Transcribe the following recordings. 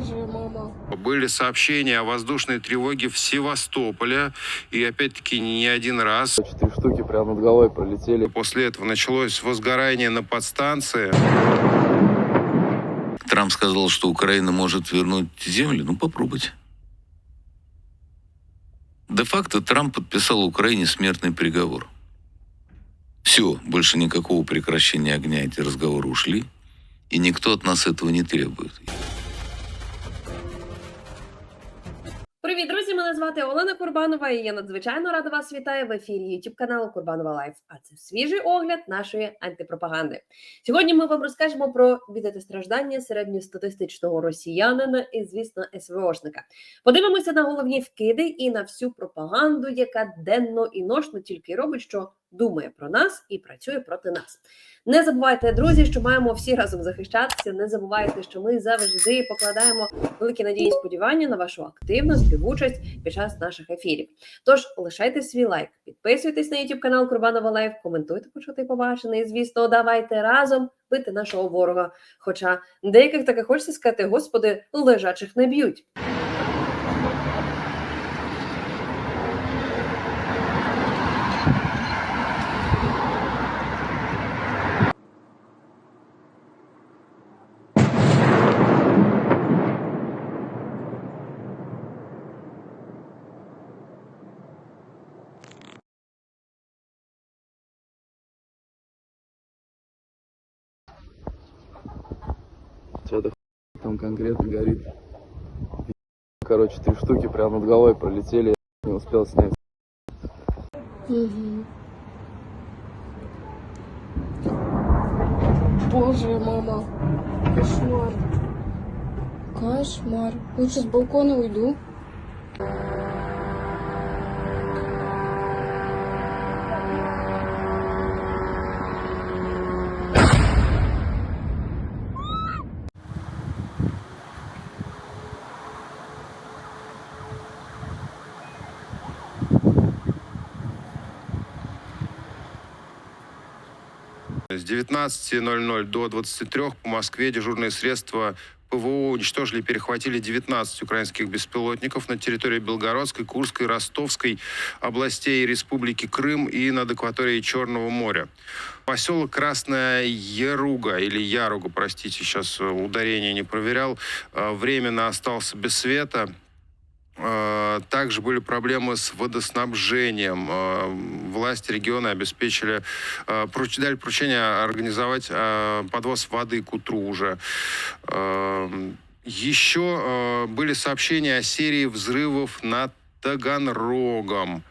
Боже, мама. Были сообщения о воздушной тревоге в Севастополе, и опять-таки не один раз. Четыре штуки прямо над головой пролетели. После этого началось возгорание на подстанции. Трамп сказал, что Украина может вернуть землю. Ну, попробуйте. Де-факто Трамп подписал Украине смертный приговор. Все, больше никакого прекращения огня эти разговоры ушли, и никто от нас этого не требует. Привіт, друзі! Мене звати Олена Курбанова, і я надзвичайно рада вас вітаю в ефірі YouTube каналу Курбанова Лайф. А це свіжий огляд нашої антипропаганди. Сьогодні ми вам розкажемо про біди страждання середньостатистичного росіянина і, звісно, СВОшника. Подивимося на головні вкиди і на всю пропаганду, яка денно і ношно тільки робить, що думає про нас і працює проти нас. Не забувайте, друзі, що маємо всі разом захищатися. Не забувайте, що ми завжди покладаємо великі надії і сподівання на вашу активну співучасть під час наших ефірів. Тож лишайте свій лайк, підписуйтесь на YouTube канал Курбанова Лайф, коментуйте, почути побачене. І звісно, давайте разом бити нашого ворога. Хоча деяких таки хочеться сказати, господи, лежачих не б'ють. Там конкретно горит. Короче, три штуки прямо над головой пролетели. Я не успел снять. Боже, мама. Кошмар. Кошмар. Лучше с балкона уйду. С 19.00 до 23 по Москве дежурные средства ПВО уничтожили перехватили 19 украинских беспилотников на территории Белгородской, Курской, Ростовской областей Республики Крым и над акваторией Черного моря. Поселок Красная Яруга, или Яруга, простите, сейчас ударение не проверял, э, временно остался без света. Э, Также были проблемы с водоснабжением. Э, Власти региона обеспечили, э, дали поручение организовать подвоз воды к утру уже. Э, Еще были сообщения о серии взрывов над Таганрогом.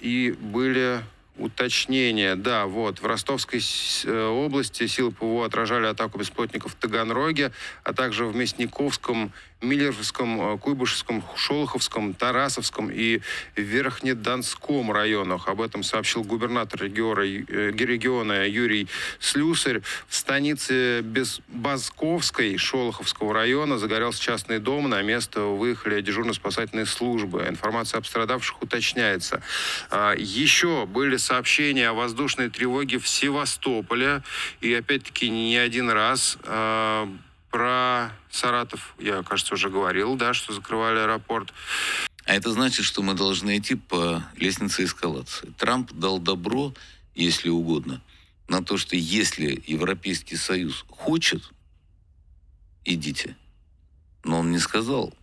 И были уточнения. Да, вот, в Ростовской э, области силы ПВО отражали атаку беспилотников в Таганроге, а также в Мясниковском, Миллеровском, э, Куйбышевском, Шолоховском, Тарасовском и Верхнедонском районах. Об этом сообщил губернатор региона, э, региона Юрий Слюсарь. В станице Безбазковской Шолоховского района загорелся частный дом. На место выехали дежурно-спасательные службы. Информация об пострадавших уточняется. А, Еще были сообщения о воздушной тревоге в Севастополе. И опять-таки не один раз. А, Про Саратов я, кажется, уже говорил, да, что закрывали аэропорт. А это значит, что мы должны идти по лестнице эскалации. Трамп дал добро, если угодно, на то, что если Европейский Союз хочет, идите. Но он не сказал,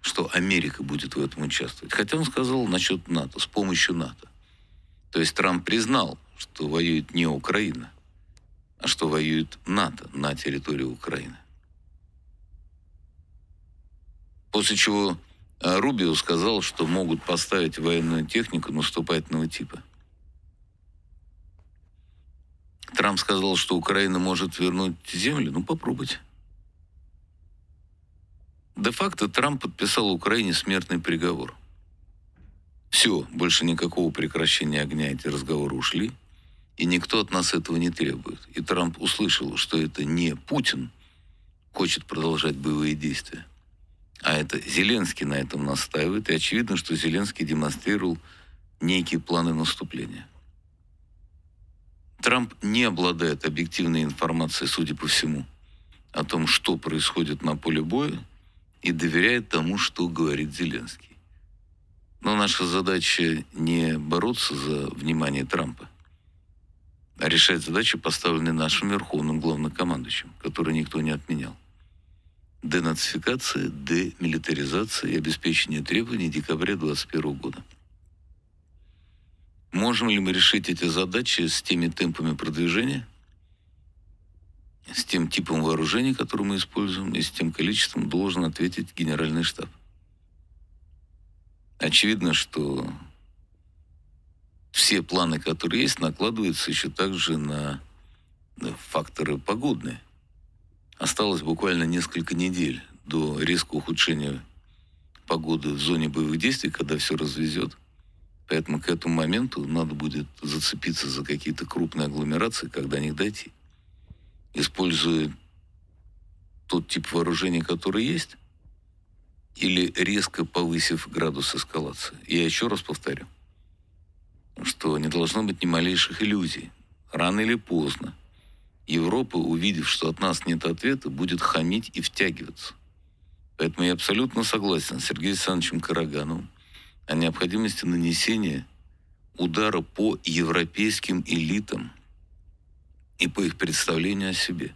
что Америка будет в этом участвовать. Хотя он сказал насчет НАТО, с помощью НАТО. То есть Трамп признал, что воюет не Украина, а что воюет НАТО на территории Украины. После чего а Рубио сказал, что могут поставить военную технику наступательного типа. Трамп сказал, что Украина может вернуть землю. Ну, попробуйте. Де-факто Трамп подписал Украине смертный приговор. Все, больше никакого прекращения огня эти разговоры ушли, и никто от нас этого не требует. И Трамп услышал, что это не Путин хочет продолжать боевые действия, а это Зеленский на этом настаивает, и очевидно, что Зеленский демонстрировал некие планы наступления. Трамп не обладает объективной информацией, судя по всему, о том, что происходит на поле боя и доверяет тому, что говорит Зеленский. Но наша задача не бороться за внимание Трампа, а решать задачи, поставленные нашим верховным главнокомандующим, которые никто не отменял. Денацификация, демилитаризация и обеспечение требований декабря 2021 года. Можем ли мы решить эти задачи с теми темпами продвижения, с тем типом вооружений, который мы используем, и с тем количеством, должен ответить Генеральный штаб. Очевидно, что все планы, которые есть, накладываются еще также на факторы погодные. Осталось буквально несколько недель до резкого ухудшения погоды в зоне боевых действий, когда все развезет. Поэтому к этому моменту надо будет зацепиться за какие-то крупные агломерации, когда до них дойти. Используя тот тип вооружения, который есть, или резко повысив градус эскалации. Я еще раз повторю, что не должно быть ни малейших иллюзий. Рано или поздно Европа, увидев, что от нас нет ответа, будет хамить и втягиваться. Поэтому я абсолютно согласен с Сергеем Александровичем Карагановым о необходимости нанесения удара по европейским элитам и по их представлению о себе.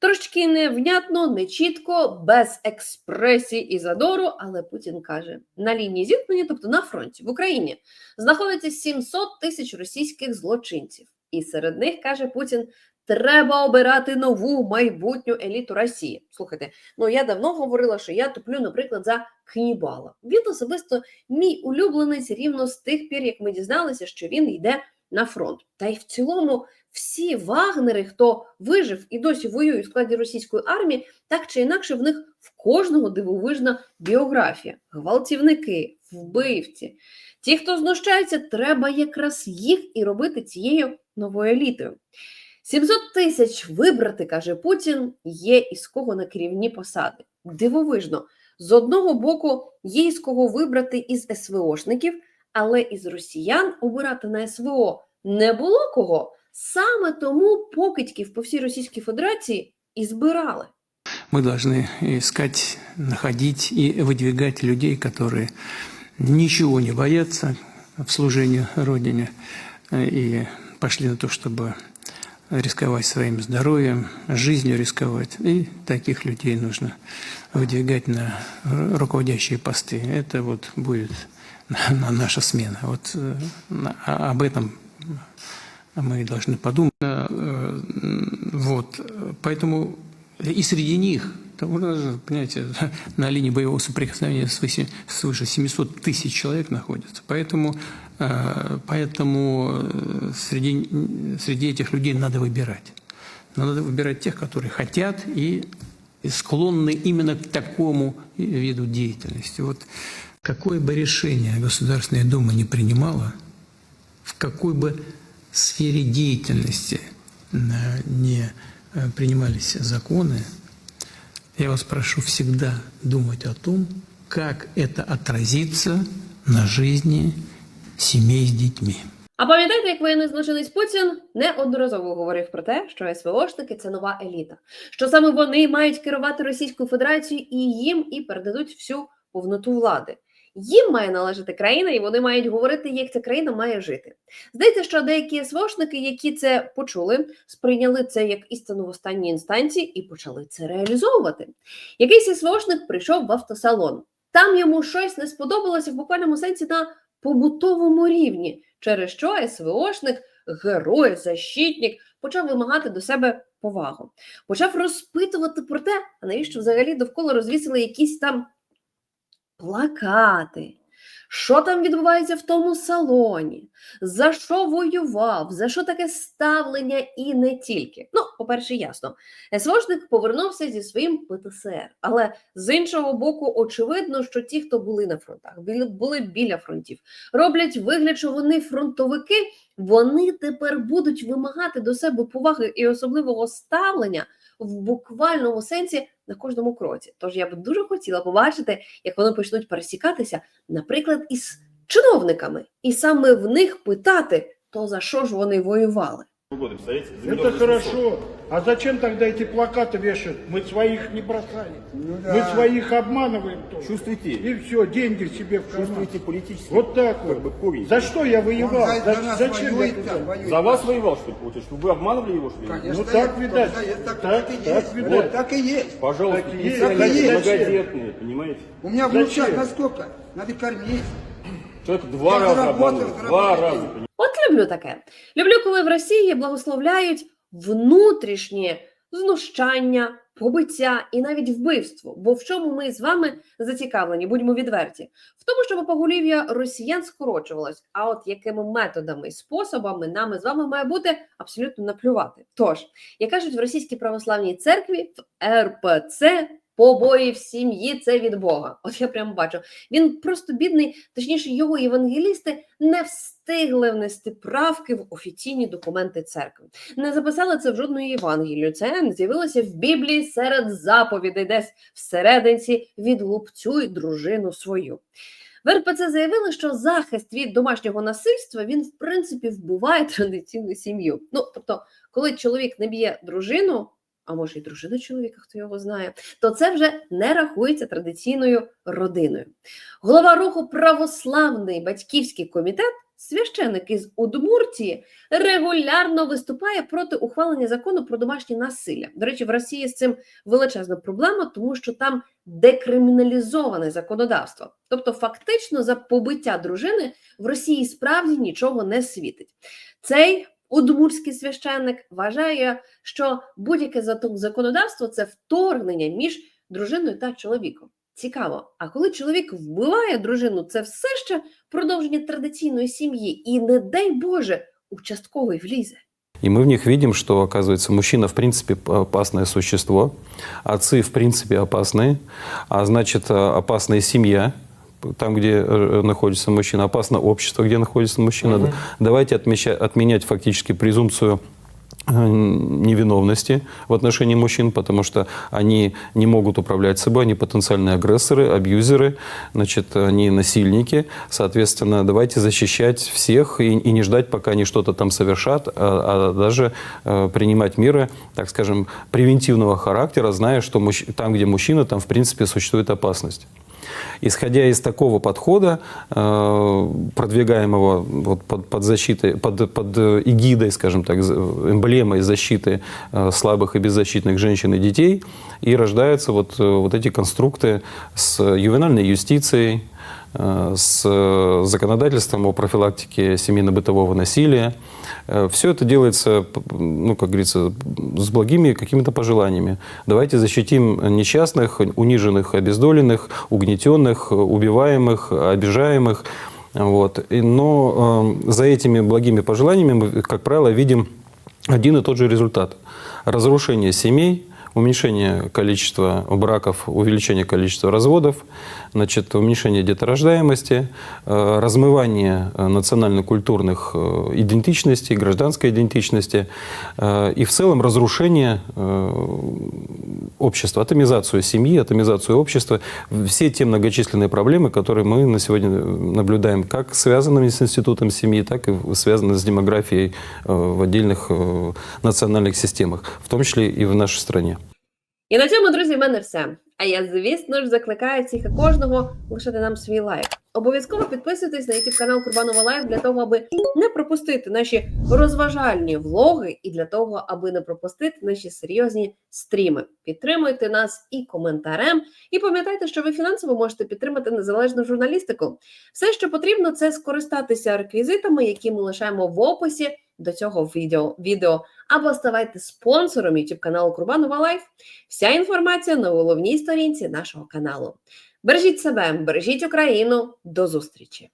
Трошечки невнятно, нечітко, без експресії і задору, але Путін каже: на лінії зіткнення, тобто на фронті в Україні, знаходиться 700 тисяч російських злочинців. І серед них каже Путін. Треба обирати нову майбутню еліту Росії. Слухайте, ну я давно говорила, що я туплю, наприклад, за Кнібала. Він особисто мій улюбленець рівно з тих пір, як ми дізналися, що він йде на фронт. Та й в цілому всі вагнери, хто вижив і досі воює у складі російської армії, так чи інакше в них в кожного дивовижна біографія: гвалтівники, вбивці. Ті, хто знущається, треба якраз їх і робити цією новою елітою. 700 тисяч вибрати, каже Путін, є із кого на керівні посади. Дивовижно, з одного боку, є із кого вибрати із СВОшників, але із росіян обирати на СВО не було кого. Саме тому покидьків по всій Російській Федерації і збирали. Мы должны искать, находить и выдвигать людей, которые ничего не боятся в служении Родине э, и пошли на то, чтобы рисковать своим здоровьем, жизнью рисковать. И таких людей нужно выдвигать на ру- руководящие посты. Это вот будет на- на- наша смена. Вот э, а- об этом мы должны подумать. Э, Вот, поэтому и среди них, там, ну, понимаете, на линии боевого соприкосновения свыше, свыше 700 тысяч человек находится. Поэтому, э, поэтому э, среди, среди этих людей надо выбирать. Надо выбирать тех, которые хотят и склонны именно к такому виду деятельности. Вот какое бы решение Государственная Дума не принимала, в какой бы сфере деятельности э, не принимались законы, я вас прошу всегда думать о том, как это отразится на жизни сімей з дітьми. А пам'ятаєте, як воєнний злочинець Путін неодноразово говорив про те, що СВОшники це нова еліта, що саме вони мають керувати Російською Федерацією і їм і передадуть всю повноту влади. Їм має належати країна, і вони мають говорити, як ця країна має жити. Здається, що деякі СВОшники, які це почули, сприйняли це як істину в останній інстанції і почали це реалізовувати. Якийсь СВОшник прийшов в автосалон. Там йому щось не сподобалося в буквальному сенсі на побутовому рівні, через що СВОшник, герой, защитник, почав вимагати до себе повагу. Почав розпитувати про те, а навіщо взагалі довкола розвісили якісь там плакати. Що там відбувається в тому салоні? За що воював? За що таке ставлення і не тільки? Ну, по-перше, ясно. СВОшник повернувся зі своїм ПТСР, але з іншого боку, очевидно, що ті, хто були на фронтах, були біля фронтів, роблять вигляд, що вони фронтовики, вони тепер будуть вимагати до себе поваги і особливого ставлення в буквальному сенсі на кожному кроці. Тож я б дуже хотіла побачити, як вони почнуть пересікатися, наприклад, із чиновниками, і саме в них питати, то за що ж вони воювали. Это хорошо. А зачем тогда эти плакаты вешают? Мы своих не бросали. да. Мы своих обманываем тоже. Чувствуете? И все, деньги себе в карман. Чувствуете политический Вот так как бы вот. корень? За что я воевал? Он за, За- зачем я воюет туда? там, воюет. За вас воевал, что ли, получается? Чтобы вы обманывали его, что ли? Конечно, Ну, так видать. Так, Так, так, и так есть. видать. Вот так и есть. Пожалуйста, Так и есть. Так и есть. многодетные, понимаете? У меня Зачем? внучат на сколько? Надо кормить. Человек два Я раза заработал, обманул. заработал Два раза, понимаете? Люблю таке. Люблю, коли в Росії благословляють внутрішнє знущання, побиття і навіть вбивство. Бо в чому ми з вами зацікавлені, будьмо відверті, в тому, щоб поголів'я росіян скорочувалось. А от якими методами і способами нами з вами має бути абсолютно наплювати. Тож, як кажуть в російській православній церкві, в РПЦ побої в сім'ї це від Бога. От я прямо бачу. Він просто бідний, точніше, його євангелісти не встигли внести правки в офіційні документи церкви. Не записали це в жодну Євангелію. Це з'явилося в Біблії серед заповідей, десь всерединці відлупцюй дружину свою. В РПЦ заявили, що захист від домашнього насильства він в принципі вбиває традиційну сім'ю. Ну тобто, коли чоловік не б'є дружину, а може й дружину чоловіка, хто його знає, то це вже не рахується традиційною родиною. Голова руху православний батьківський комітет, священик із Удмуртії, регулярно виступає проти ухвалення закону про домашнє насилля. До речі, в Росії з цим величезна проблема, тому що там декриміналізоване законодавство. Тобто, фактично, за побиття дружини в Росії справді нічого не світить. Цей удмурський священник вважає, що будь-яке зато- законодавство це вторгнення між дружиною та чоловіком. Цікаво, а коли чоловік вбиває дружину, це все ще продовження традиційної сім'ї, і не дай Боже, участковий влізе. И мы в них видим, что, оказывается, мужчина в принципе опасное существо, отцы в принципе опасные, а значит э, опасна и семья, там, где э, находится мужчина, опасно общество, где находится мужчина. Да- Давайте отмеча- отменять фактически презумпцию э, невиновности в отношении мужчин, потому что они не могут управлять собой, они потенциальные агрессоры, абьюзеры, значит, они насильники. Соответственно, давайте защищать всех и, и не ждать, пока они что-то там совершат, а, а даже э, принимать меры, так скажем, превентивного характера, зная, что мужч- там, где мужчина, там, в принципе, существует опасность. Исходя из такого подхода, э, продвигаемого вот под, под защитой, под, под эгидой, скажем так, эмблемой защиты э, слабых и беззащитных женщин и детей, и рождаются вот, э, вот эти конструкты с ювенальной юстицией, с э, законодательством о профилактике семейно-бытового насилия. Все это делается, ну, как говорится, с благими какими-то пожеланиями. Давайте защитим несчастных, униженных, обездоленных, угнетенных, убиваемых, обижаемых. Вот. Но э, за этими благими пожеланиями мы, как правило, видим один и тот же результат. Разрушение семей, уменьшение количества браков, увеличение количества разводов, значит, уменьшение деторождаемости, э, размывание э, национально-культурных э, идентичностей, гражданской идентичности и в целом разрушение общества, атомизацию семьи, атомизацию общества, все те многочисленные проблемы, которые мы на сегодня наблюдаем, как связанными с институтом семьи, так и связаны с демографией в отдельных национальных системах, в том числе и в нашей стране. І на цьому, друзі, в мене все. А я, звісно ж, закликаю всіх і кожного лишити нам свій лайк. Обов'язково підписуйтесь на YouTube канал Курбанова Лайф для того, аби не пропустити наші розважальні влоги і для того, аби не пропустити наші серйозні стріми. Підтримуйте нас і коментарем. І пам'ятайте, що ви фінансово можете підтримати незалежну журналістику. Все, що потрібно, це скористатися реквізитами, які ми лишаємо в описі до цього відео. відео або ставайте спонсором YouTube каналу Курбанова Лайф. Вся інформація на головній сторінці нашого каналу. Бережіть себе, бережіть Україну. До зустрічі!